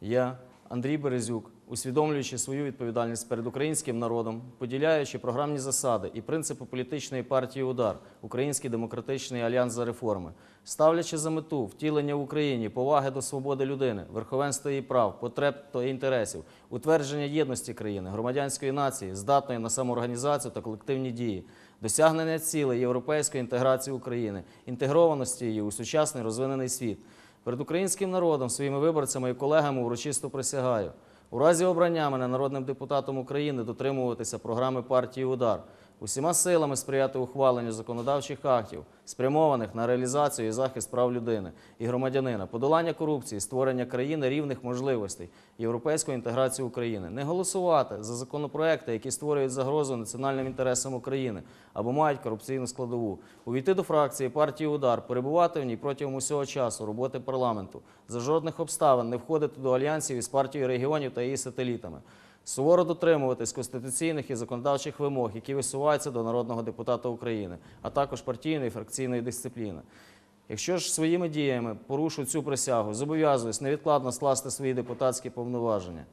Я, Андрій Березюк, усвідомлюючи свою відповідальність перед українським народом, поділяючи програмні засади і принципи політичної партії Удар, Український демократичний альянс за реформи, ставлячи за мету втілення в Україні поваги до свободи людини, верховенства її прав, потреб та інтересів, утвердження єдності країни, громадянської нації, здатної на самоорганізацію та колективні дії, досягнення цілей європейської інтеграції України, інтегрованості її у сучасний розвинений світ. Перед українським народом, своїми виборцями і колегами урочисто присягаю. У разі обрання мене народним депутатом України дотримуватися програми партії Удар, усіма силами сприяти ухваленню законодавчих актів, спрямованих на реалізацію і захист прав людини і громадянина, подолання корупції, створення країни рівних можливостей, європейської інтеграції України, не голосувати за законопроекти, які створюють загрозу національним інтересам України або мають корупційну складову, увійти до фракції партії Удар, перебувати в ній протягом усього часу роботи парламенту, за жодних обставин не входити до альянсів із партією регіонів та її сателітами. Суворо дотримуватись конституційних і законодавчих вимог, які висуваються до народного депутата України, а також партійної і фракційної дисципліни. Якщо ж своїми діями порушу цю присягу, зобов'язуюсь невідкладно скласти свої депутатські повноваження.